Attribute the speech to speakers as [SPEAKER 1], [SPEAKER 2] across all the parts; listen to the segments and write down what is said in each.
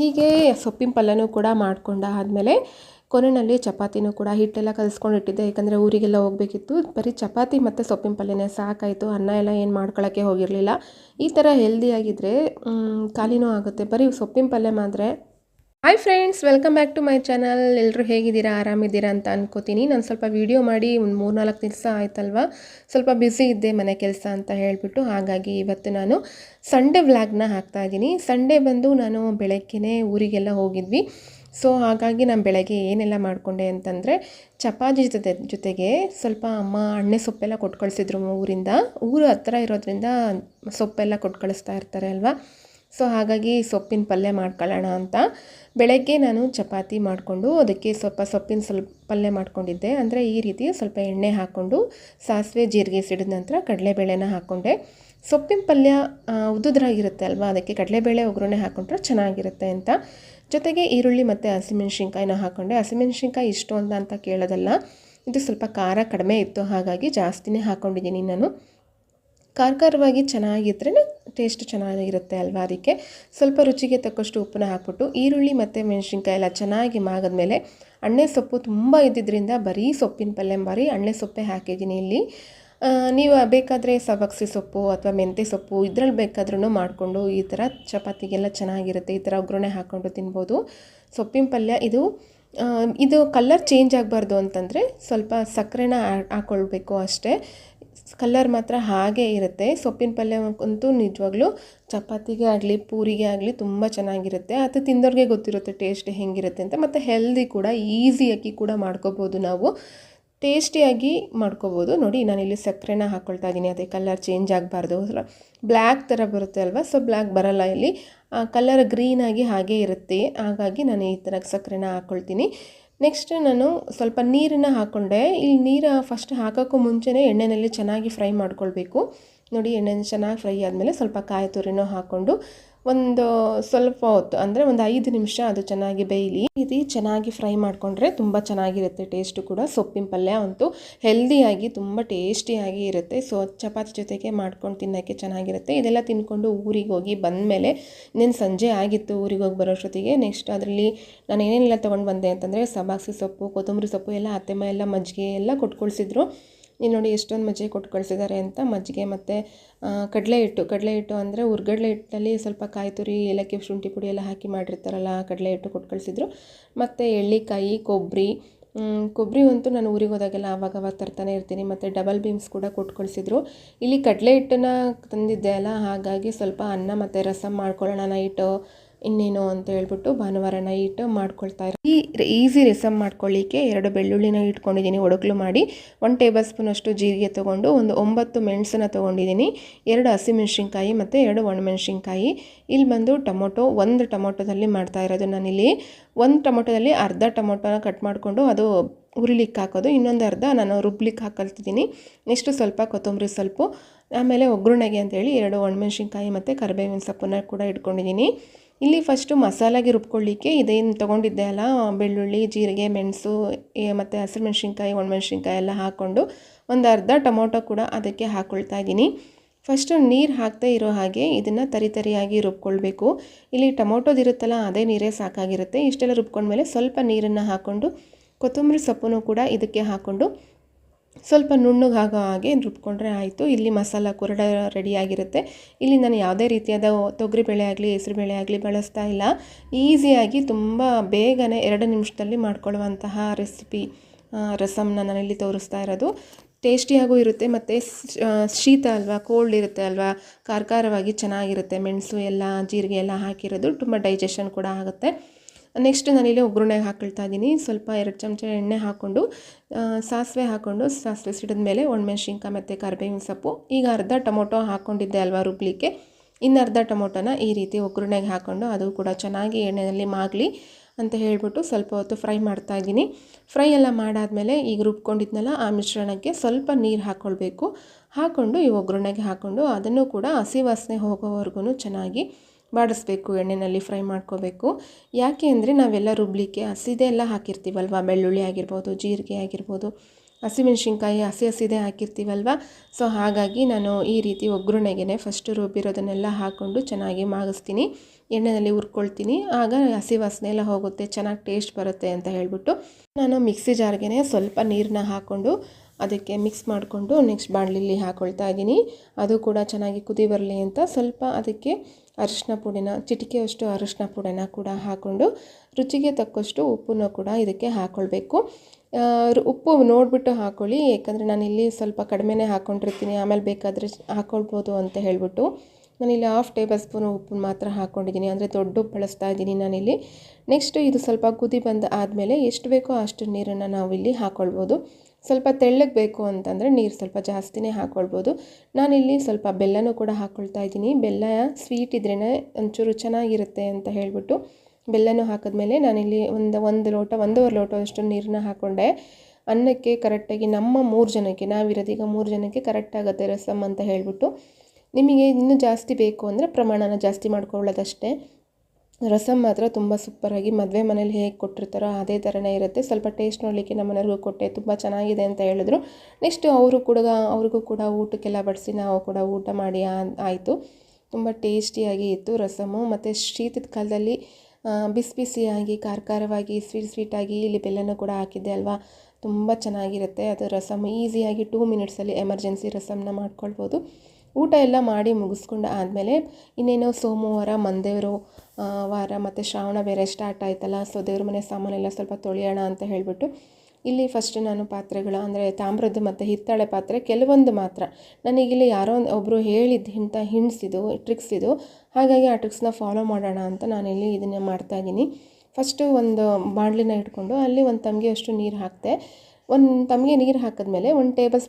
[SPEAKER 1] ಹೀಗೆ ಸೊಪ್ಪಿನ ಪಲ್ಯನೂ ಕೂಡ ಮಾಡ್ಕೊಂಡ ಆದಮೇಲೆ ಕೊನೆಯಲ್ಲಿ ಚಪಾತಿನೂ ಕೂಡ ಹಿಟ್ಟೆಲ್ಲ ಕಲಿಸ್ಕೊಂಡು ಇಟ್ಟಿದ್ದೆ. ಯಾಕಂದರೆ ಊರಿಗೆಲ್ಲ ಹೋಗಬೇಕಿತ್ತು. ಬರೀ ಚಪಾತಿ ಮತ್ತು ಸೊಪ್ಪಿನ ಪಲ್ಯನೇ ಸಾಕಾಯಿತು. ಅನ್ನ ಎಲ್ಲ ಏನು ಮಾಡ್ಕೊಳ್ಳೋಕ್ಕೆ ಹೋಗಿರಲಿಲ್ಲ. ಈ ಥರ ಹೆಲ್ದಿಯಾಗಿದ್ದರೆ ಖಾಲಿನೂ ಆಗುತ್ತೆ. ಬರೀ ಸೊಪ್ಪಿನ ಪಲ್ಯ ಮಾಡಿದ್ರೆ hi friends welcome back to my channel ಎಲ್ಲರೂ ಹೇಗಿದ್ದೀರಾ? ಆರಾಮಿದ್ದೀರಾ ಅಂತ ಅನ್ಕೋತೀನಿ. ನಾನು ಸ್ವಲ್ಪ ವೀಡಿಯೋ ಮಾಡಿ ಒಂದು ಮೂರ್ನಾಲ್ಕು ದಿವಸ ಆಯ್ತಲ್ವಾ? ಸ್ವಲ್ಪ ಬ್ಯುಸಿ ಇದ್ದೆ ಮನೆ ಕೆಲಸ ಅಂತ ಹೇಳಿಬಿಟ್ಟು ಹಾಗಾಗಿ ಇವತ್ತು ನಾನು ಸಂಡೇ ವ್ಲಾಗ್ನ ಹಾಕ್ತಾ ಇದ್ದೀನಿ. ಸಂಡೇ ಬಂದು ನಾನು ಬೆಳಗ್ಗೆನೇ ಊರಿಗೆಲ್ಲ ಹೋಗಿದ್ವಿ. ಸೊ ಹಾಗಾಗಿ ನಾನು ಬೆಳಗ್ಗೆ ಏನೆಲ್ಲ ಮಾಡಿಕೊಂಡೆ ಅಂತಂದರೆ ಚಪಾತಿ ಜೊತೆ, ಜೊತೆಗೆ ಸ್ವಲ್ಪ ಅಮ್ಮ ಅಣ್ಣೆ ಸೊಪ್ಪೆಲ್ಲ ಕೊಟ್ಟು ಕಳಿಸಿದ್ರು ಊರಿಂದ. ಊರು ಹತ್ತಿರ ಇರೋದ್ರಿಂದ ಸೊಪ್ಪೆಲ್ಲ ಕೊಟ್ಟು ಕಳಿಸ್ತಾ ಇರ್ತಾರೆ ಅಲ್ವಾ? ಸೊ ಹಾಗಾಗಿ ಸೊಪ್ಪಿನ ಪಲ್ಯ ಮಾಡ್ಕೊಳ್ಳೋಣ ಅಂತ. ಬೆಳಗ್ಗೆ ನಾನು ಚಪಾತಿ ಮಾಡಿಕೊಂಡು ಅದಕ್ಕೆ ಸ್ವಲ್ಪ ಸೊಪ್ಪಿನ ಸ್ವಲ್ಪ ಪಲ್ಯ ಮಾಡ್ಕೊಂಡಿದ್ದೆ. ಅಂದರೆ ಈ ರೀತಿ ಸ್ವಲ್ಪ ಎಣ್ಣೆ ಹಾಕ್ಕೊಂಡು ಸಾಸಿವೆ, ಜೀರಿಗೆ ಸಿಡಿದ ನಂತರ ಕಡಲೆಬೇಳೆನ ಹಾಕ್ಕೊಂಡೆ. ಸೊಪ್ಪಿನ ಪಲ್ಯ ಉದ್ದುದ್ರಾಗಿರುತ್ತೆ ಅಲ್ವಾ? ಅದಕ್ಕೆ ಕಡಲೆಬೇಳೆ, ಒಗ್ಗರಣೆ ಹಾಕ್ಕೊಂಡ್ರೆ ಚೆನ್ನಾಗಿರುತ್ತೆ ಅಂತ. ಜೊತೆಗೆ ಈರುಳ್ಳಿ ಮತ್ತು ಹಸಿಮೆಣ್ಸಿನ್ಕಾಯಿನ ಹಾಕ್ಕೊಂಡೆ ಹಸಿಮೆಣ್ಸಿನ್ಕಾಯಿ ಇಷ್ಟು ಅಂತ ಅಂತ ಕೇಳೋದಲ್ಲ. ಇದು ಸ್ವಲ್ಪ ಖಾರ ಕಡಿಮೆ ಇತ್ತು. ಹಾಗಾಗಿ ಜಾಸ್ತಿನೇ ಹಾಕ್ಕೊಂಡಿದ್ದೀನಿ ನಾನು. ಖಾರ ಖಾರವಾಗಿ ಚೆನ್ನಾಗಿದ್ರೇ ಟೇಸ್ಟ್ ಚೆನ್ನಾಗಿರುತ್ತೆ ಅಲ್ವಾ ಅದಕ್ಕೆ? ಸ್ವಲ್ಪ ರುಚಿಗೆ ತಕ್ಕಷ್ಟು ಉಪ್ಪನ್ನ ಹಾಕ್ಬಿಟ್ಟು ಈರುಳ್ಳಿ ಮತ್ತು ಮೆಣಸಿನ್ಕಾಯಿ ಎಲ್ಲ ಚೆನ್ನಾಗಿ ಮಾಗಿದ್ಮೇಲೆ ಅಣ್ಣೆ ಸೊಪ್ಪು ತುಂಬ ಇದ್ದಿದ್ದರಿಂದ ಬರೀ ಸೊಪ್ಪಿನ ಪಲ್ಯ ಬರೀ ಅಣ್ಣೆ ಸೊಪ್ಪೆ ಹಾಕಿದ್ದೀನಿ ಇಲ್ಲಿ. ನೀವು ಬೇಕಾದರೆ ಸಬಕ್ಸಿ ಸೊಪ್ಪು ಅಥವಾ ಮೆಂತ್ಯ ಸೊಪ್ಪು ಇದ್ರಲ್ಲಿ ಬೇಕಾದ್ರೂ ಮಾಡಿಕೊಂಡು ಈ ಥರ ಚಪಾತಿಗೆಲ್ಲ ಚೆನ್ನಾಗಿರುತ್ತೆ. ಈ ಥರ ಒಗ್ಗರಣೆ ಹಾಕ್ಕೊಂಡು ತಿನ್ಬೋದು. ಸೊಪ್ಪಿನ ಪಲ್ಯ ಇದು ಇದು ಕಲರ್ ಚೇಂಜ್ ಆಗಬಾರ್ದು ಅಂತಂದರೆ ಸ್ವಲ್ಪ ಸಕ್ಕರೆನ ಹಾಕ್ಕೊಳ್ಬೇಕು ಅಷ್ಟೇ. ಕಲ್ಲರ್ ಮಾತ್ರ ಹಾಗೆ ಇರುತ್ತೆ. ಸೊಪ್ಪಿನ ಪಲ್ಯ ಅಂತೂ ನಿಜವಾಗ್ಲೂ ಚಪಾತಿಗೆ ಆಗಲಿ, ಪೂರಿಗೆ ಆಗಲಿ ತುಂಬ ಚೆನ್ನಾಗಿರುತ್ತೆ. ಅದು ತಿಂದವ್ರಿಗೆ ಗೊತ್ತಿರುತ್ತೆ ಟೇಸ್ಟ್ ಹೆಂಗಿರುತ್ತೆ ಅಂತ. ಮತ್ತು ಹೆಲ್ದಿ ಕೂಡ ಈಸಿಯಾಗಿ ಕೂಡ ಮಾಡ್ಕೋಬೋದು ನಾವು. ಟೇಸ್ಟಿಯಾಗಿ ಮಾಡ್ಕೋಬೋದು. ನೋಡಿ, ನಾನಿಲ್ಲಿ ಸಕ್ಕರೆನ ಹಾಕ್ಕೊಳ್ತಾ ಇದ್ದೀನಿ. ಅದೇ ಕಲರ್ ಚೇಂಜ್ ಆಗಬಾರ್ದು. ಬ್ಲ್ಯಾಕ್ ಥರ ಬರುತ್ತೆ ಅಲ್ವಾ? ಸೊ ಬ್ಲ್ಯಾಕ್ ಬರಲ್ಲ ಇಲ್ಲಿ. ಕಲರ್ ಗ್ರೀನಾಗಿ ಹಾಗೇ ಇರುತ್ತೆ. ಹಾಗಾಗಿ ನಾನು ಈ ಥರ ಸಕ್ಕರೆನ ಹಾಕ್ಕೊಳ್ತೀನಿ ನೆಕ್ಸ್ಟ್ ನಾನು ಸ್ವಲ್ಪ ನೀರನ್ನು ಹಾಕ್ಕೊಂಡೆ ಇಲ್ಲಿ ನೀರು ಫಸ್ಟ್ ಹಾಕೋಕ್ಕೂ ಮುಂಚೆನೇ ಎಣ್ಣೆಯಲ್ಲಿ ಚೆನ್ನಾಗಿ ಫ್ರೈ ಮಾಡ್ಕೊಳ್ಬೇಕು. ನೋಡಿ ಎಣ್ಣೆ ಚೆನ್ನಾಗಿ ಫ್ರೈ ಆದಮೇಲೆ ಸ್ವಲ್ಪ ಕಾಯಿ ತುರಿನೂ ಹಾಕ್ಕೊಂಡು ಒಂದು ಸ್ವಲ್ಪ ಹೊತ್ತು, ಅಂದರೆ ಒಂದು ಐದು ನಿಮಿಷ ಅದು ಚೆನ್ನಾಗಿ ಬೇಯಲಿ, ಇದು ಚೆನ್ನಾಗಿ ಫ್ರೈ ಮಾಡಿಕೊಂಡ್ರೆ ತುಂಬ ಚೆನ್ನಾಗಿರುತ್ತೆ ಟೇಸ್ಟು ಕೂಡ. ಸೊಪ್ಪಿನ ಪಲ್ಯ ಅಂತೂ ಹೆಲ್ದಿಯಾಗಿ ತುಂಬ ಟೇಸ್ಟಿಯಾಗಿ ಇರುತ್ತೆ. ಸೊ ಚಪಾತಿ ಜೊತೆಗೆ ಮಾಡ್ಕೊಂಡು ತಿನ್ನೋಕ್ಕೆ ಚೆನ್ನಾಗಿರುತ್ತೆ. ಇದೆಲ್ಲ ತಿನ್ಕೊಂಡು ಊರಿಗೆ ಹೋಗಿ ಬಂದಮೇಲೆ ಇನ್ನೇನು ಸಂಜೆ ಆಗಿತ್ತು ಊರಿಗೆ ಹೋಗಿ ಬರೋಷ್ಟೊತ್ತಿಗೆ ನೆಕ್ಸ್ಟ್ ಅದರಲ್ಲಿ ನಾನು ಏನೇನೆಲ್ಲ ತೊಗೊಂಡು ಬಂದೆ ಅಂತಂದರೆ ಸಬಾಕ್ಸಿ ಸೊಪ್ಪು, ಕೊತ್ತಂಬರಿ ಸೊಪ್ಪು, ಎಲ್ಲ ಅತ್ತೆಮ್ಮ ಎಲ್ಲ ಮಜ್ಜಿಗೆ ಎಲ್ಲ ಕೊಟ್ಕೊಳ್ಸಿದ್ರು. ನೀವು ನೋಡಿ ಎಷ್ಟೊಂದು ಮಜ್ಜಿಗೆ ಕೊಟ್ಟು ಕಳಿಸಿದ್ದಾರೆ ಅಂತ ಮಜ್ಜಿಗೆ ಮತ್ತು ಕಡಲೆ ಹಿಟ್ಟು ಕಡಲೆ ಹಿಟ್ಟು ಅಂದರೆ ಹುರ್ಗಡಲೆ ಹಿಟ್ಟಲ್ಲಿ ಸ್ವಲ್ಪ ಕಾಯಿ ತುರಿ, ಏಲಕ್ಕಿ ಶುಂಠಿ ಪುಡಿ ಎಲ್ಲ ಹಾಕಿ ಮಾಡಿರ್ತಾರಲ್ಲ ಕಡಲೆ ಹಿಟ್ಟು ಕೊಟ್ಟು ಕಳಿಸಿದ್ರು. ಮತ್ತು ಎಳ್ಳಿಕಾಯಿ ಕೊಬ್ಬರಿ ಕೊಬ್ಬರಿ ಅಂತೂ ನಾನು ಊರಿಗೆ ಹೋದಾಗೆಲ್ಲ ಆವಾಗ ಅವಾಗ ತರ್ತಾನೆ ಇರ್ತೀನಿ. ಮತ್ತು ಡಬಲ್ ಬೀನ್ಸ್ ಕೂಡ ಕೊಟ್ಟು ಕಳಿಸಿದ್ರು. ಇಲ್ಲಿ ಕಡಲೆ ಹಿಟ್ಟನ್ನು ತಂದಿದ್ದೆ ಅಲ್ಲ, ಹಾಗಾಗಿ ಸ್ವಲ್ಪ ಅನ್ನ ಮತ್ತು ರಸಮ್ ಮಾಡ್ಕೊಳ್ಳೋಣ ನೈಟು. ಇನ್ನೇನು ಅಂತ ಹೇಳ್ಬಿಟ್ಟು ಭಾನುವಾರ ನೈಟ್ ಮಾಡ್ಕೊಳ್ತಾ ಇರೋ ಈ ಈಸಿ ರೆಸಮ್ ಮಾಡ್ಕೊಳ್ಳಿಕ್ಕೆ ಎರಡು ಬೆಳ್ಳುಳ್ಳಿನ ಇಟ್ಕೊಂಡಿದ್ದೀನಿ ಒಡಗಲು ಮಾಡಿ. ಒನ್ ಟೇಬಲ್ ಸ್ಪೂನ್ ಅಷ್ಟು ಜೀರಿಗೆ ತೊಗೊಂಡು ಒಂದು ಒಂಬತ್ತು ಮೆಣಸನ್ನ ತೊಗೊಂಡಿದ್ದೀನಿ. ಎರಡು ಹಸಿಮೆಣ್ಸಿನ್ಕಾಯಿ ಮತ್ತು ಎರಡು ಒಣಮೆಣ್ಸಿನ್ಕಾಯಿ. ಇಲ್ಲಿ ಬಂದು ಟೊಮೊಟೊ, ಒಂದು ಟೊಮೊಟೊದಲ್ಲಿ ಮಾಡ್ತಾ ಇರೋದು ನಾನಿಲ್ಲಿ. ಒಂದು ಟೊಮೊಟೊದಲ್ಲಿ ಅರ್ಧ ಟೊಮೊಟೊನ ಕಟ್ ಮಾಡಿಕೊಂಡು ಅದು ಹುರಿಲಿಕ್ಕೆ ಹಾಕೋದು. ಇನ್ನೊಂದು ಅರ್ಧ ನಾನು ರುಬ್ಲಿಕ್ಕೆ ಹಾಕಲ್ತಿದ್ದೀನಿ. ನೆಕ್ಸ್ಟು ಸ್ವಲ್ಪ ಕೊತ್ತಂಬರಿ ಸ್ವಲ್ಪ ಆಮೇಲೆ ಒಗ್ಗರಣೆಗೆ ಅಂತೇಳಿ ಎರಡು ಒಣಮೆಣ್ಸಿನ್ಕಾಯಿ ಮತ್ತು ಕರಿಬೇವಿನ ಸೊಪ್ಪನ್ನ ಕೂಡ ಇಟ್ಕೊಂಡಿದ್ದೀನಿ. ಇಲ್ಲಿ ಫಸ್ಟು ಮಸಾಲೆಗೆ ರುಬ್ಕೊಳ್ಳಿಕ್ಕೆ ಇದೇನು ತೊಗೊಂಡಿದ್ದೆ ಅಲ್ಲ, ಬೆಳ್ಳುಳ್ಳಿ, ಜೀರಿಗೆ, ಮೆಣಸು ಮತ್ತು ಹಸಿಮೆಣ್ಸಿನ್ಕಾಯಿ ಒಣಮೆಣ್ಸಿನ್ಕಾಯಿ ಎಲ್ಲ ಹಾಕ್ಕೊಂಡು ಒಂದು ಅರ್ಧ ಟೊಮೊಟೊ ಕೂಡ ಅದಕ್ಕೆ ಹಾಕ್ಕೊಳ್ತಾ ಇದ್ದೀನಿ. ಫಸ್ಟು ನೀರು ಹಾಕ್ತಾ ಇರೋ ಹಾಗೆ ಇದನ್ನು ತರಿತರಿಯಾಗಿ ರುಬ್ಕೊಳ್ಬೇಕು. ಇಲ್ಲಿ ಟೊಮೊಟೊದಿರುತ್ತಲ್ಲ ಅದೇ ನೀರೇ ಸಾಕಾಗಿರುತ್ತೆ. ಇಷ್ಟೆಲ್ಲ ರುಬ್ಕೊಂಡ್ಮೇಲೆ ಸ್ವಲ್ಪ ನೀರನ್ನು ಹಾಕ್ಕೊಂಡು ಕೊತ್ತಂಬರಿ ಸೊಪ್ಪನ್ನು ಕೂಡ ಇದಕ್ಕೆ ಹಾಕ್ಕೊಂಡು ಸ್ವಲ್ಪ ನುಣ್ಣಗೆ ಆಗೋ ಹಾಗೆ ರುಬ್ಕೊಂಡ್ರೆ ಆಯಿತು. ಇಲ್ಲಿ ಮಸಾಲ ಕುರಡ ರೆಡಿಯಾಗಿರುತ್ತೆ ಇಲ್ಲಿ ನಾನು ಯಾವುದೇ ರೀತಿಯಾದ ತೊಗರಿ ಬೇಳೆ ಆಗಲಿ ಹೆಸರುಬೇಳೆ ಆಗಲಿ ಬಳಸ್ತಾ ಇಲ್ಲ. ಈಸಿಯಾಗಿ ತುಂಬ ಬೇಗನೆ ಎರಡು ನಿಮಿಷದಲ್ಲಿ ಮಾಡ್ಕೊಳ್ಳುವಂತಹ ರೆಸಿಪಿ ರಸಮ್ನ ನಾನಿಲ್ಲಿ ತೋರಿಸ್ತಾ ಇರೋದು. ಟೇಸ್ಟಿಯಾಗೂ ಇರುತ್ತೆ ಮತ್ತು ಶೀತ ಅಲ್ವಾ ಕೋಲ್ಡ್ ಇರುತ್ತೆ ಅಲ್ವಾ ಕಾರ್ಕಾರವಾಗಿ ಚೆನ್ನಾಗಿರುತ್ತೆ. ಮೆಣಸು ಎಲ್ಲ, ಜೀರಿಗೆ ಎಲ್ಲ ಹಾಕಿರೋದು ತುಂಬ ಡೈಜೆಷನ್ ಕೂಡ ಆಗುತ್ತೆ. ನೆಕ್ಸ್ಟ್ ನಾನಿಲ್ಲಿ ಒಗ್ಗರಣೆಗೆ ಹಾಕೊಳ್ತಾ ಇದ್ದೀನಿ ಸ್ವಲ್ಪ ಎರಡು ಚಮಚ ಎಣ್ಣೆ ಹಾಕ್ಕೊಂಡು ಸಾಸಿವೆ ಹಾಕ್ಕೊಂಡು, ಸಾಸಿವೆ ಸಿಡಿದ ಮೇಲೆ ಒಣಮೆಣ್ಸಿನ್ಕಾಯಿ ಮತ್ತು ಕರಿಬೇವಿನ ಸೊಪ್ಪು, ಈಗ ಅರ್ಧ ಟೊಮೊಟೊ ಹಾಕ್ಕೊಂಡಿದ್ದೆ ಅಲ್ವಾ ರುಬ್ಲಿಕ್ಕೆ. ಇನ್ನು ಅರ್ಧ ಟೊಮೊಟೊನ ಈ ರೀತಿ ಒಗ್ಗರಣೆಗೆ ಹಾಕ್ಕೊಂಡು ಅದು ಕೂಡ ಚೆನ್ನಾಗಿ ಎಣ್ಣೆಯಲ್ಲಿ ಮಾಗಲಿ ಅಂತ ಹೇಳಿಬಿಟ್ಟು ಸ್ವಲ್ಪ ಹೊತ್ತು ಫ್ರೈ ಮಾಡ್ತಾ ಇದ್ದೀನಿ ಫ್ರೈ ಎಲ್ಲ ಮಾಡಾದಮೇಲೆ ಈಗ ರುಬ್ಕೊಂಡಿದ್ನಲ್ಲ ಆ ಮಿಶ್ರಣಕ್ಕೆ ಸ್ವಲ್ಪ ನೀರು ಹಾಕ್ಕೊಳ್ಬೇಕು ಹಾಕ್ಕೊಂಡು ಈ ಒಗ್ಗರಣೆಗೆ ಹಾಕ್ಕೊಂಡು ಅದನ್ನು ಕೂಡ ಹಸಿ ವಾಸನೆ ಹೋಗೋವರೆಗೂ ಚೆನ್ನಾಗಿ ಬಾಡಿಸ್ಬೇಕು ಎಣ್ಣೆಯಲ್ಲಿ ಫ್ರೈ ಮಾಡ್ಕೋಬೇಕು. ಯಾಕೆ ಅಂದರೆ ನಾವೆಲ್ಲ ರುಬ್ಲಿಕ್ಕೆ ಹಸಿದೆ ಎಲ್ಲ ಹಾಕಿರ್ತೀವಲ್ವ? ಬೆಳ್ಳುಳ್ಳಿ ಆಗಿರ್ಬೋದು, ಜೀರಿಗೆ ಆಗಿರ್ಬೋದು, ಹಸಿಮೆಣ್ಸಿನ್ಕಾಯಿ, ಹಸಿ ಹಸಿದೆ ಹಾಕಿರ್ತೀವಲ್ವ? ಸೊ ಹಾಗಾಗಿ ನಾನು ಈ ರೀತಿ ಒಗ್ಗರಣೆಗೆ ಫಸ್ಟು ರುಬ್ಬಿರೋದನ್ನೆಲ್ಲ ಹಾಕ್ಕೊಂಡು ಚೆನ್ನಾಗಿ ಮಾಗಿಸ್ತೀನಿ. ಎಣ್ಣೆಯಲ್ಲಿ ಹುರ್ಕೊಳ್ತೀನಿ. ಆಗ ಹಸಿ ವಾಸನೆ ಎಲ್ಲ ಹೋಗುತ್ತೆ, ಚೆನ್ನಾಗಿ ಟೇಸ್ಟ್ ಬರುತ್ತೆ ಅಂತ ಹೇಳ್ಬಿಟ್ಟು ನಾನು ಮಿಕ್ಸಿ ಜಾರ್ಗೆ ಸ್ವಲ್ಪ ನೀರನ್ನ ಹಾಕ್ಕೊಂಡು ಅದಕ್ಕೆ ಮಿಕ್ಸ್ ಮಾಡಿಕೊಂಡು ನೆಕ್ಸ್ಟ್ ಬಾಣಲಿಲಿ ಹಾಕ್ಕೊಳ್ತಾ ಇದ್ದೀನಿ. ಅದು ಕೂಡ ಚೆನ್ನಾಗಿ ಕುದಿ ಬರಲಿ ಅಂತ ಸ್ವಲ್ಪ ಅದಕ್ಕೆ ಅರಿಶಿನ ಪುಡಿನ, ಚಿಟಿಕೆಯಷ್ಟು ಅರಿಶಿನ ಪುಡಿನ ಕೂಡ ಹಾಕ್ಕೊಂಡು ರುಚಿಗೆ ತಕ್ಕಷ್ಟು ಉಪ್ಪನ್ನು ಕೂಡ ಇದಕ್ಕೆ ಹಾಕ್ಕೊಳ್ಬೇಕು ಉಪ್ಪು ನೋಡಿಬಿಟ್ಟು ಹಾಕ್ಕೊಳ್ಳಿ ಯಾಕಂದರೆ ನಾನಿಲ್ಲಿ ಸ್ವಲ್ಪ ಕಡಿಮೆನೇ ಹಾಕ್ಕೊಂಡಿರ್ತೀನಿ ಆಮೇಲೆ ಬೇಕಾದರೆ ಹಾಕ್ಕೊಳ್ಬೋದು ಅಂತ ಹೇಳ್ಬಿಟ್ಟು. ನಾನಿಲ್ಲಿ ಹಾಫ್ ಟೇಬಲ್ ಸ್ಪೂನ್ ಉಪ್ಪನ್ನು ಮಾತ್ರ ಹಾಕ್ಕೊಂಡಿದ್ದೀನಿ ಅಂದರೆ ದೊಡ್ಡ ಉಪ್ಪು ಬಳಸ್ತಾ ಇದ್ದೀನಿ ನಾನಿಲ್ಲಿ ನೆಕ್ಸ್ಟು ಇದು ಸ್ವಲ್ಪ ಕುದಿ ಬಂದ ಆದಮೇಲೆ ಎಷ್ಟು ಬೇಕೋ ಅಷ್ಟು ನೀರನ್ನು ನಾವಿಲ್ಲಿ ಹಾಕ್ಕೊಳ್ಬೋದು ಸ್ವಲ್ಪ ತೆಳ್ಳಗೆ ಬೇಕು ಅಂತಂದರೆ ನೀರು ಸ್ವಲ್ಪ ಜಾಸ್ತಿನೇ ಹಾಕ್ಕೊಳ್ಬೋದು ನಾನಿಲ್ಲಿ ಸ್ವಲ್ಪ ಬೆಲ್ಲನೂ ಕೂಡ ಹಾಕ್ಕೊಳ್ತಾ ಇದ್ದೀನಿ. ಬೆಲ್ಲ ಸ್ವೀಟ್ ಇದ್ರೇ ಒಂಚೂರು ಚೆನ್ನಾಗಿರುತ್ತೆ ಅಂತ ಹೇಳಿಬಿಟ್ಟು ಬೆಲ್ಲನೂ ಹಾಕಿದ್ಮೇಲೆ ನಾನಿಲ್ಲಿ ಒಂದು ಒಂದು ಲೋಟ, ಒಂದೂವರೆ ಲೋಟದಷ್ಟು ನೀರನ್ನ ಹಾಕ್ಕೊಂಡೆ ಅನ್ನಕ್ಕೆ ಕರೆಕ್ಟಾಗಿ ನಮ್ಮ ಮೂರು ಜನಕ್ಕೆ ನಾವಿರೋದೀಗ ಮೂರು ಜನಕ್ಕೆ ಕರೆಕ್ಟ್ ಆಗುತ್ತೆ ರಸಮ್ ಅಂತ ಹೇಳಿಬಿಟ್ಟು ನಿಮಗೆ ಇನ್ನೂ ಜಾಸ್ತಿ ಬೇಕು ಅಂದರೆ ಪ್ರಮಾಣನ ಜಾಸ್ತಿ ಮಾಡ್ಕೊಳ್ಳೋದಷ್ಟೇ. ರಸಮ್ ಮಾತ್ರ ತುಂಬ ಸೂಪರಾಗಿ ಮದುವೆ ಮನೇಲಿ ಹೇಗೆ ಕೊಟ್ಟಿರ್ತಾರೋ ಅದೇ ಥರನೇ ಇರುತ್ತೆ. ಸ್ವಲ್ಪ ಟೇಸ್ಟ್ ನೋಡಲಿಕ್ಕೆ ನಮ್ಮ ಮನೆಯವ್ರಿಗೂ ಕೊಟ್ಟೆ, ತುಂಬ ಚೆನ್ನಾಗಿದೆ ಅಂತ ಹೇಳಿದ್ರು. ನೆಕ್ಸ್ಟ್ ಅವರು ಕೂಡ, ಅವ್ರಿಗೂ ಕೂಡ ಊಟಕ್ಕೆಲ್ಲ ಬಡಿಸಿ ನಾವು ಕೂಡ ಊಟ ಮಾಡಿ ಆಯಿತು. ತುಂಬ ಟೇಸ್ಟಿಯಾಗಿ ಇತ್ತು ರಸಮು. ಮತ್ತು ಶೀತದ ಕಾಲದಲ್ಲಿ ಬಿಸಿ ಬಿಸಿಯಾಗಿ ಖಾರ ಖಾರವಾಗಿ ಸ್ವೀಟ್ ಸ್ವೀಟಾಗಿ ಇಲ್ಲಿ ಬೆಲ್ಲನೂ ಕೂಡ ಹಾಕಿದ್ದೆ ಅಲ್ವಾ? ತುಂಬ ಚೆನ್ನಾಗಿರುತ್ತೆ. ಅದು ರಸಮ್ ಈಸಿಯಾಗಿ ಟೂ ಮಿನಿಟ್ಸಲ್ಲಿ ಎಮರ್ಜೆನ್ಸಿ ರಸಮ್ನ ಮಾಡ್ಕೊಳ್ಬೋದು. ಊಟ ಎಲ್ಲ ಮಾಡಿ ಮುಗಿಸ್ಕೊಂಡು ಆದಮೇಲೆ ಇನ್ನೇನೋ ಸೋಮವಾರ ಮಂದೇವರು ವಾರ ಮತ್ತು ಶ್ರಾವಣ ಬೇರೆ ಸ್ಟಾರ್ಟ್ ಆಯ್ತಲ್ಲ ಸೊ ದೇವ್ರ ಮನೆ ಸಾಮಾನೆಲ್ಲ ಸ್ವಲ್ಪ ತೊಳೆಯೋಣ ಅಂತ ಹೇಳಿಬಿಟ್ಟು, ಇಲ್ಲಿ ಫಸ್ಟ್ ನಾನು ಪಾತ್ರೆಗಳು ಅಂದರೆ ತಾಮ್ರದ ಮತ್ತು ಹಿತ್ತಾಳೆ ಪಾತ್ರೆ ಕೆಲವೊಂದು ಮಾತ್ರ. ನನಗಿಲ್ಲಿ ಯಾರೋ ಒಬ್ಬರು ಹೇಳಿದ್ದು ಇಂಥ ಹಿಂಟ್ಸ್ ಇದು ಟ್ರಿಕ್ಸ್ ಇದು, ಹಾಗಾಗಿ ಆ ಟ್ರಿಕ್ಸ್ನ ಫಾಲೋ ಮಾಡೋಣ ಅಂತ ನಾನಿಲ್ಲಿ ಇದನ್ನು ಮಾಡ್ತಾಯಿದ್ದೀನಿ ಫಸ್ಟು ಒಂದು ಬಾಣಲಿನ ಇಟ್ಕೊಂಡು ಅಲ್ಲಿ ಒಂದು ತಮಗೆ ಅಷ್ಟು ನೀರು ಹಾಕಿದೆ ಒಂದು ತಮಗೆ ನೀರು ಹಾಕಿದ್ಮೇಲೆ ಒಂದು ಟೇಬಲ್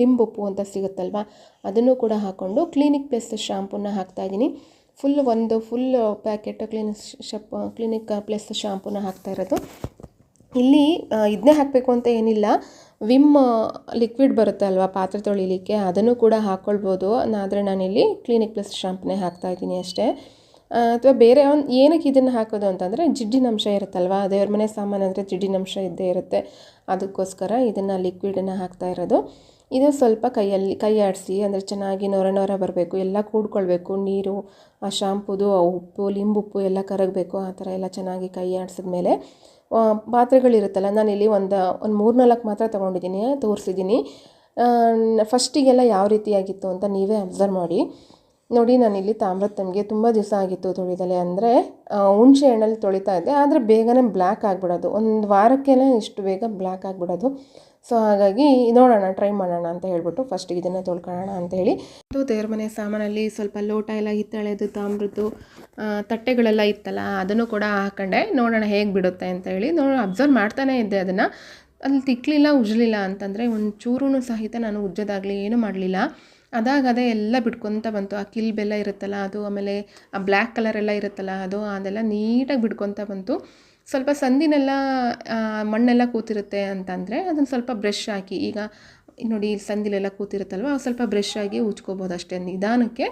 [SPEAKER 1] ಲಿಂಬು ಉಪ್ಪು ಅಂತ ಸಿಗುತ್ತಲ್ವ, ಅದನ್ನು ಕೂಡ ಹಾಕ್ಕೊಂಡು ಕ್ಲಿನಿಕ್ ಪ್ಲಸ್ ಹಾಕ್ತಾ ಹಾಕ್ತಾಯಿದ್ದೀನಿ ಫುಲ್ ಒಂದು ಫುಲ್ ಪ್ಯಾಕೆಟ್ ಕ್ಲಿನಿಕ್ ಶಪ್ ಕ್ಲಿನಿಕ್ ಪ್ಲಸ್ ಶಾಂಪೂನ ಹಾಕ್ತಾ ಇರೋದು. ಇಲ್ಲಿ ಇದನ್ನೇ ಹಾಕಬೇಕು ಅಂತ ಏನಿಲ್ಲ. ವಿಮ್ ಲಿಕ್ವಿಡ್ ಬರುತ್ತೆ ಅಲ್ವಾ, ಪಾತ್ರೆ ತೊಳಿಲಿಕ್ಕೆ, ಅದನ್ನು ಕೂಡ ಹಾಕ್ಕೊಳ್ಬೋದು ಆದರೆ ನಾನಿಲ್ಲಿ ಕ್ಲಿನಿಕ್ ಪ್ಲಸ್ ಶಾಂಪೂನೇ ಹಾಕ್ತಾಯಿದ್ದೀನಿ ಅಷ್ಟೇ. ಅಥವಾ ಬೇರೆ ಒಂದು ಏನಕ್ಕೆ ಇದನ್ನು ಹಾಕೋದು ಅಂತಂದರೆ ಜಿಡ್ಡಿನಂಶ ಇರುತ್ತಲ್ವಾ? ದೇವ್ರ ಮನೆ ಸಾಮಾನು ಅಂದರೆ ಜಿಡ್ಡಿನಂಶ ಇದ್ದೇ ಇರುತ್ತೆ. ಅದಕ್ಕೋಸ್ಕರ ಇದನ್ನು ಲಿಕ್ವಿಡನ್ನು ಹಾಕ್ತಾ ಇರೋದು. ಇದು ಸ್ವಲ್ಪ ಕೈಯಲ್ಲಿ ಕೈ ಆಡಿಸಿ ಅಂದರೆ ಚೆನ್ನಾಗಿ ನೊರ ನೊರ ಬರಬೇಕು. ಎಲ್ಲ ಕೂಡ್ಕೊಳ್ಬೇಕು. ನೀರು, ಆ ಶಾಂಪುದು, ಆ ಉಪ್ಪು ಲಿಂಬುಪ್ಪು ಎಲ್ಲ ಕರಗಬೇಕು. ಆ ಥರ ಎಲ್ಲ ಚೆನ್ನಾಗಿ ಕೈ ಆಡಿಸಿದ ಮೇಲೆ ಪಾತ್ರೆಗಳಿರುತ್ತಲ್ಲ ನಾನಿಲ್ಲಿ ಒಂದು ಒಂದು ಮೂರು ನಾಲ್ಕು ಮಾತ್ರ ತೊಗೊಂಡಿದ್ದೀನಿ, ತೋರಿಸಿದ್ದೀನಿ. ಫಸ್ಟಿಗೆಲ್ಲ ಯಾವ ರೀತಿಯಾಗಿತ್ತು ಅಂತ ನೀವೇ ಅಬ್ಸರ್ವ್ ಮಾಡಿ. ನೋಡಿ ನಾನು ಇಲ್ಲಿ ತಾಮ್ರದ ತಂಬಿಗೆ ತುಂಬ ದಿವಸ ಆಗಿತ್ತು ತೊಳಿದಲೆ. ಅಂದರೆ ಹುಣಸೆ ಹಣ್ಣಲ್ಲಿ ತೊಳಿತಾ ಇದ್ದೆ. ಆದರೆ ಬೇಗನೆ ಬ್ಲ್ಯಾಕ್ ಆಗಿಬಿಡೋದು. ಒಂದು ವಾರಕ್ಕೇ ಇಷ್ಟು ಬೇಗ ಬ್ಲ್ಯಾಕ್ ಆಗಿಬಿಡೋದು. ಸೊ, ಹಾಗಾಗಿ ನೋಡೋಣ, ಟ್ರೈ ಮಾಡೋಣ ಅಂತ ಹೇಳ್ಬಿಟ್ಟು ಫಸ್ಟಿಗೆ ಇದನ್ನು ತೊಳ್ಕೊಳ್ಳೋಣ ಅಂತ ಹೇಳಿ. ಇದು ದೇವ್ರ ಮನೆ ಸಾಮಾನಲ್ಲಿ ಸ್ವಲ್ಪ ಲೋಟ ಎಲ್ಲ ಹಿತ್ತಾಳೆದು, ತಾಮ್ರದ್ದು ತಟ್ಟೆಗಳೆಲ್ಲ ಇತ್ತಲ್ಲ, ಅದನ್ನು ಕೂಡ ಹಾಕೊಂಡೆ. ನೋಡೋಣ ಹೇಗೆ ಬಿಡುತ್ತೆ ಅಂತ ಹೇಳಿ. ನೋಡಿ ಅಬ್ಸರ್ವ್ ಮಾಡ್ತಾನೇ ಇದ್ದೆ ಅದನ್ನು. ಅಲ್ಲಿ ತಿಕ್ಕಲಿಲ್ಲ ಉಜ್ಲಿಲ್ಲ ಅಂತಂದರೆ ಒಂದು ಚೂರು ಸಹಿತ ನಾನು ಉಜ್ಜೋದಾಗಲಿ ಏನೂ ಮಾಡಲಿಲ್ಲ. ಅದಾಗ ಅದೇ ಎಲ್ಲ ಬಿಡ್ಕೊತ ಬಂತು. ಆ ಕಿಲ್ ಬೆಲ್ಲ ಇರುತ್ತಲ್ಲ, ಅದು ಆಮೇಲೆ ಆ ಬ್ಲ್ಯಾಕ್ ಎಲ್ಲ ಇರುತ್ತಲ್ಲ, ಅದು ಅದೆಲ್ಲ ನೀಟಾಗಿ ಬಿಡ್ಕೊತ ಬಂತು. ಸ್ವಲ್ಪ ಸಂದಿನೆಲ್ಲ ಮಣ್ಣೆಲ್ಲ ಕೂತಿರುತ್ತೆ ಅಂತಂದರೆ ಅದನ್ನು ಸ್ವಲ್ಪ ಬ್ರಷ್ ಹಾಕಿ, ಈಗ ನೋಡಿ ಇಲ್ಲಿ ಸಂದಿಲೆಲ್ಲ ಕೂತಿರುತ್ತಲ್ವ ಸ್ವಲ್ಪ ಬ್ರಷ್ ಆಗಿ ಉಜ್ಕೋಬೋದು ಅಷ್ಟೇ. ನಿಧಾನಕ್ಕೆ,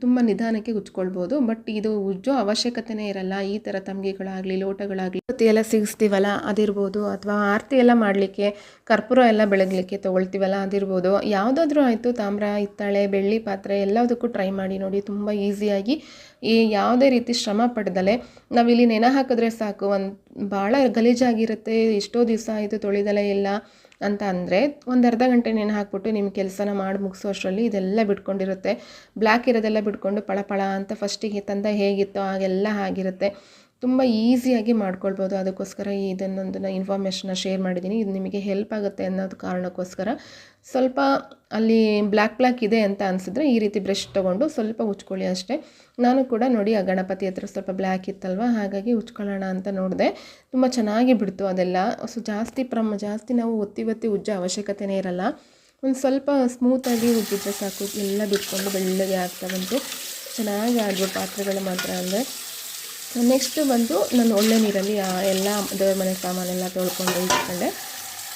[SPEAKER 1] ತುಂಬ ನಿಧಾನಕ್ಕೆ ಉಜ್ಕೊಳ್ಬೋದು. ಬಟ್ ಇದು ಉಜ್ಜೋ ಅವಶ್ಯಕತೆನೇ ಇರಲ್ಲ. ಈ ಥರ ತಂಬಿಗೆಗಳಾಗಲಿ ಲೋಟಗಳಾಗಲಿ ಪ್ರತಿ ಎಲ್ಲ ಸಿಗಿಸ್ತೀವಲ್ಲ, ಅದಿರ್ಬೋದು. ಅಥವಾ ಆರತಿ ಎಲ್ಲ ಮಾಡಲಿಕ್ಕೆ, ಕರ್ಪೂರ ಎಲ್ಲ ಬೆಳಗಲಿಕ್ಕೆ ತೊಗೊಳ್ತೀವಲ್ಲ, ಅದಿರ್ಬೋದು. ಯಾವುದಾದ್ರೂ ಆಯಿತು, ತಾಮ್ರ, ಹಿತ್ತಾಳೆ, ಬೆಳ್ಳಿ ಪಾತ್ರೆ ಎಲ್ಲದಕ್ಕೂ ಟ್ರೈ ಮಾಡಿ ನೋಡಿ. ತುಂಬ ಈಸಿಯಾಗಿ ಈ ಯಾವುದೇ ರೀತಿ ಶ್ರಮ ಪಡೆದಲೆ, ನಾವಿಲ್ಲಿ ನೆನೆ ಹಾಕಿದ್ರೆ ಸಾಕು. ಒಂದು ಭಾಳ ಗಲೀಜಾಗಿರುತ್ತೆ. ಎಷ್ಟೋ ದಿವಸ ಆಯಿತು ತೊಳೆದಲೇ ಇಲ್ಲ. ಅಂತ ಅಂದರೆ ಒಂದು ಅರ್ಧ ಗಂಟೆ ನೆನೆ ಹಾಕ್ಬಿಟ್ಟು ನಿಮ್ಮ ಕೆಲಸನ ಮಾಡಿ ಮುಗಿಸೋ ಅಷ್ಟರಲ್ಲಿ ಇದೆಲ್ಲ ಬಿಟ್ಕೊಂಡಿರುತ್ತೆ. ಬ್ಲ್ಯಾಕ್ ಇರೋದೆಲ್ಲ ಬಿಟ್ಕೊಂಡು ಪಳ ಪಳ ಅಂತ ಫಸ್ಟಿಗೆ ತಂದ ಹೇಗಿತ್ತೋ ಹಾಗೆಲ್ಲ ಆಗಿರುತ್ತೆ. ತುಂಬ ಈಸಿಯಾಗಿ ಮಾಡ್ಕೊಳ್ಬೋದು. ಅದಕ್ಕೋಸ್ಕರ ಇದನ್ನೊಂದನ್ನು ಇನ್ಫಾರ್ಮೇಷನ್ನ ಶೇರ್ ಮಾಡಿದ್ದೀನಿ. ಇದು ನಿಮಗೆ ಹೆಲ್ಪ್ ಆಗುತ್ತೆ ಅನ್ನೋದು ಕಾರಣಕ್ಕೋಸ್ಕರ. ಸ್ವಲ್ಪ ಅಲ್ಲಿ ಬ್ಲ್ಯಾಕ್ ಬ್ಲ್ಯಾಕ್ ಇದೆ ಅಂತ ಅನಿಸಿದ್ರೆ ಈ ರೀತಿ ಬ್ರಷ್ ತೊಗೊಂಡು ಸ್ವಲ್ಪ ಉಚ್ಕೊಳ್ಳಿ ಅಷ್ಟೇ. ನಾನು ಕೂಡ ನೋಡಿ ಆ ಗಣಪತಿ ಹತ್ರ ಸ್ವಲ್ಪ ಬ್ಲ್ಯಾಕ್ ಇತ್ತಲ್ವ? ಹಾಗಾಗಿ ಉಚ್ಕೊಳ್ಳೋಣ ಅಂತ ನೋಡಿದೆ. ತುಂಬ ಚೆನ್ನಾಗಿ ಬಿಡ್ತು ಅದೆಲ್ಲ. ಸೊ, ಜಾಸ್ತಿ ಪ್ರಮ, ಜಾಸ್ತಿ ನಾವು ಒತ್ತಿ ಒತ್ತಿ ಉಜ್ಜ ಅವಶ್ಯಕತೆನೇ ಇರಲ್ಲ. ಒಂದು ಸ್ವಲ್ಪ ಸ್ಮೂತಾಗಿ ಉಜ್ಜಿದ್ರೆ ಸಾಕು. ಎಲ್ಲ ಬಿಟ್ಕೊಂಡು ಬೆಳ್ಳಗೆ ಆಗ್ತಾ ಬಂತು. ಚೆನ್ನಾಗಿ ಆಡ್ಬೋದು ಪಾತ್ರೆಗಳು ಮಾತ್ರ ಅಂದರೆ. ನೆಕ್ಸ್ಟ್ ಬಂದು ನಾನು ಒಳ್ಳೆ ನೀರಲ್ಲಿ ಎಲ್ಲ ದೇವ್ರ ಮನೆ ಸಾಮಾನೆಲ್ಲ ತೊಳ್ಕೊಂಡು ಇಟ್ಕೊಂಡೆ.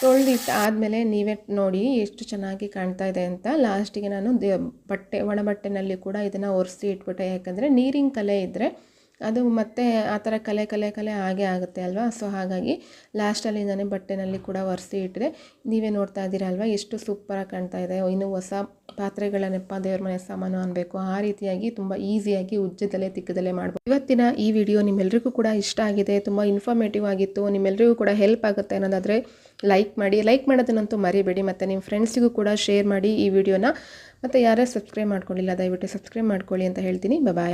[SPEAKER 1] ತೊಳೆದಿಟ್ಟು ಆದಮೇಲೆ ನೀವೇ ನೋಡಿ ಎಷ್ಟು ಚೆನ್ನಾಗಿ ಕಾಣ್ತಾ ಇದೆ ಅಂತ. ಲಾಸ್ಟಿಗೆ ನಾನು ದೇ, ಬಟ್ಟೆ, ಒಣ ಬಟ್ಟೆನಲ್ಲಿ ಕೂಡ ಇದನ್ನು ಒರೆಸಿ ಇಟ್ಬಿಟ್ಟೆ. ಯಾಕಂದರೆ ನೀರಿನ ಕಲೆ ಇದ್ದರೆ ಅದು ಮತ್ತೆ ಆ ಥರ ಕಲೆ ಕಲೆ ಕಲೆ ಹಾಗೆ ಆಗುತ್ತೆ ಅಲ್ವಾ? ಸೊ ಹಾಗಾಗಿ ಲಾಸ್ಟಲ್ಲಿ ನಾನು ಬಟ್ಟೆನಲ್ಲಿ ಕೂಡ ಒರೆಸಿ ಇಟ್ಟರೆ ನೀವೇ ನೋಡ್ತಾ ಇದ್ದೀರಾ ಅಲ್ವಾ? ಎಷ್ಟು ಸೂಪರಾಗಿ ಕಾಣ್ತಾ ಇದೆ. ಇನ್ನು ಹೊಸ ಪಾತ್ರೆಗಳನ್ನೆಪ್ಪ ದೇವ್ರ ಮನೆ ಸಾಮಾನು ಅನ್ಬೇಕು. ಆ ರೀತಿಯಾಗಿ ತುಂಬ ಈಸಿಯಾಗಿ ಉಜ್ಜದಲ್ಲೇ, ತಿಕ್ಕದಲ್ಲೇ ಮಾಡ್ಬೋದು. ಇವತ್ತಿನ ಈ ವಿಡಿಯೋ ನಿಮ್ಮೆಲ್ಲರಿಗೂ ಕೂಡ ಇಷ್ಟ ಆಗಿದೆ. ತುಂಬ ಇನ್ಫಾರ್ಮೇಟಿವ್ ಆಗಿತ್ತು. ನಿಮ್ಮೆಲ್ಲರಿಗೂ ಕೂಡ ಹೆಲ್ಪ್ ಆಗುತ್ತೆ ಅನ್ನೋದಾದರೆ ಲೈಕ್ ಮಾಡಿ. ಲೈಕ್ ಮಾಡೋದನ್ನಂತೂ ಮರಿಬೇಡಿ. ಮತ್ತು ನಿಮ್ಮ ಫ್ರೆಂಡ್ಸಿಗೂ ಕೂಡ ಶೇರ್ ಮಾಡಿ ಈ ವಿಡಿಯೋನ ಮತ್ತು ಯಾರೇ ಸಬ್ಸ್ಕ್ರೈಬ್ ಮಾಡ್ಕೊಂಡಿಲ್ಲ, ದಯವಿಟ್ಟು ಸಬ್ಸ್ಕ್ರೈಬ್ ಮಾಡ್ಕೊಳ್ಳಿ ಅಂತ ಹೇಳ್ತೀನಿ. ಬಾಯ್